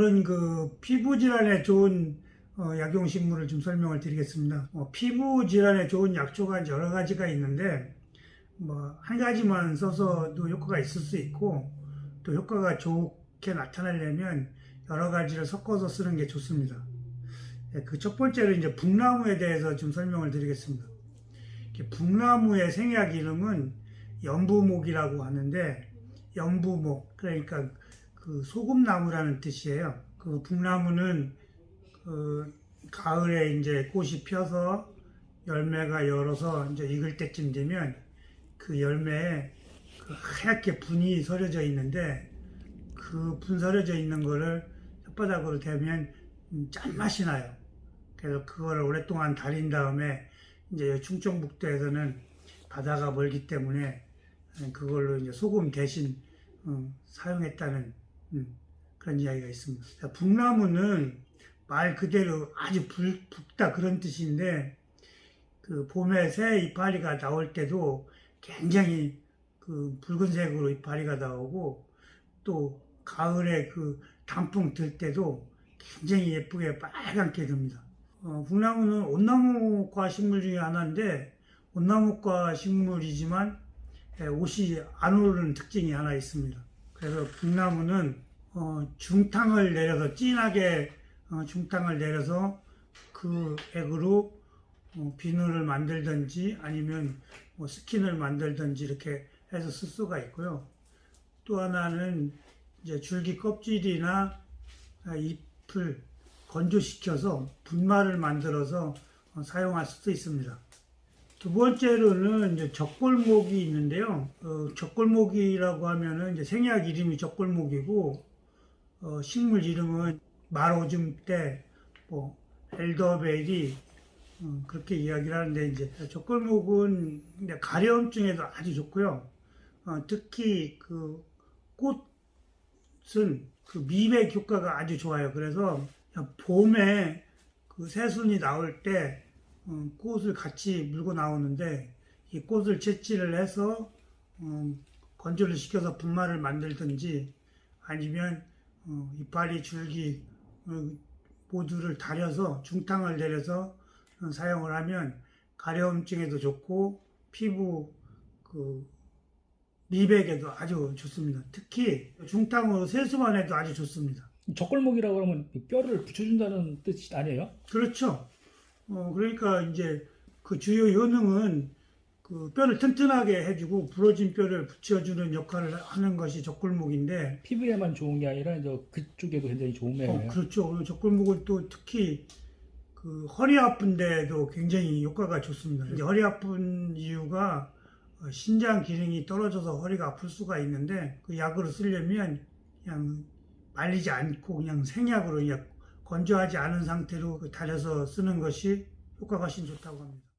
그런 그 피부 질환에 좋은 어, 약용 식물을 좀 설명을 드리겠습니다. 어, 피부 질환에 좋은 약초가 여러 가지가 있는데 뭐 한 가지만 써서도 효과가 있을 수 있고 또 효과가 좋게 나타나려면 여러 가지를 섞어서 쓰는 게 좋습니다. 그첫 번째로 이제 북나무에 대해서 좀 설명을 드리겠습니다. 북나무의 생약 이름은 연부목이라고 하는데 연부목 그러니까 그 소금나무라는 뜻이에요. 그 북나무는 그 가을에 이제 꽃이 펴서 열매가 열어서 이제 익을 때쯤 되면 그 열매에 그 하얗게 분이 서려져 있는데 그 분 서려져 있는 거를 혓바닥으로 대면 음, 짠맛이 나요. 그래서 그거를 오랫동안 달인 다음에 이제 충청북도에서는 바다가 멀기 때문에 그걸로 이제 소금 대신 어, 사용했다는 음, 그런 이야기가 있습니다. 자, 북나무는 말 그대로 아주 붉, 다 그런 뜻인데 그 봄에 새 이파리가 나올 때도 굉장히 그 붉은색으로 이파리가 나오고 또 가을에 그 단풍 들 때도 굉장히 예쁘게 빨갛게 됩니다. 어, 북나무는 온나무과 식물 중에 하나인데 온나무과 식물이지만 예, 옷이 안 오르는 특징이 하나 있습니다. 그래서 북나무는 어, 중탕을 내려서 진하게 어, 중탕을 내려서 그 액으로 어, 비누를 만들든지 아니면 뭐 스킨을 만들든지 이렇게 해서 쓸 수가 있고요. 또 하나는 이제 줄기 껍질이나 아, 잎을 건조시켜서 분말을 만들어서 어, 사용할 수도 있습니다. 두 번째로는 이제 적골목이 있는데요. 어, 적골목이라고 하면은 이제 생약 이름이 적골목이고 어, 식물 이름은 말오줌대, 뭐 엘더베리 어, 그렇게 이야기를 하는데 이제 적골목은 이제 가려움증에도 아주 좋고요. 어, 특히 그 꽃은 그 미백 효과가 아주 좋아요. 그래서 봄에 그 새순이 나올 때 어, 꽃을 같이 물고 나오는데 이 꽃을 채취를 해서 어, 건조를 시켜서 분말을 만들든지 아니면 어, 이파리 줄기 어, 모두를 달여서 중탕을 내려서 어, 사용을 하면 가려움증에도 좋고 피부 그 미백에도 아주 좋습니다. 특히 중탕으로 세수만 해도 아주 좋습니다. 적골목이라고 그러면 뼈를 붙여준다는 뜻이 아니에요? 그렇죠. 어, 그러니까 이제 그 주요 효능은 그 뼈를 튼튼하게 해주고 부러진 뼈를 붙여주는 역할을 하는 것이 적골목인데, 피부에만 좋은 게 아니라 이제 그쪽에도 굉장히 좋은 어, 면이에요. 그렇죠. 적골목은 또 특히 그 허리 아픈데도 굉장히 효과가 좋습니다. 이제 허리 아픈 이유가 어, 신장 기능이 떨어져서 허리가 아플 수가 있는데 그 약으로 쓰려면 그냥 말리지 않고 그냥 생약으로 그냥 건조하지 않은 상태로 그 달여서 쓰는 것이 효과가 훨씬 좋다고 합니다.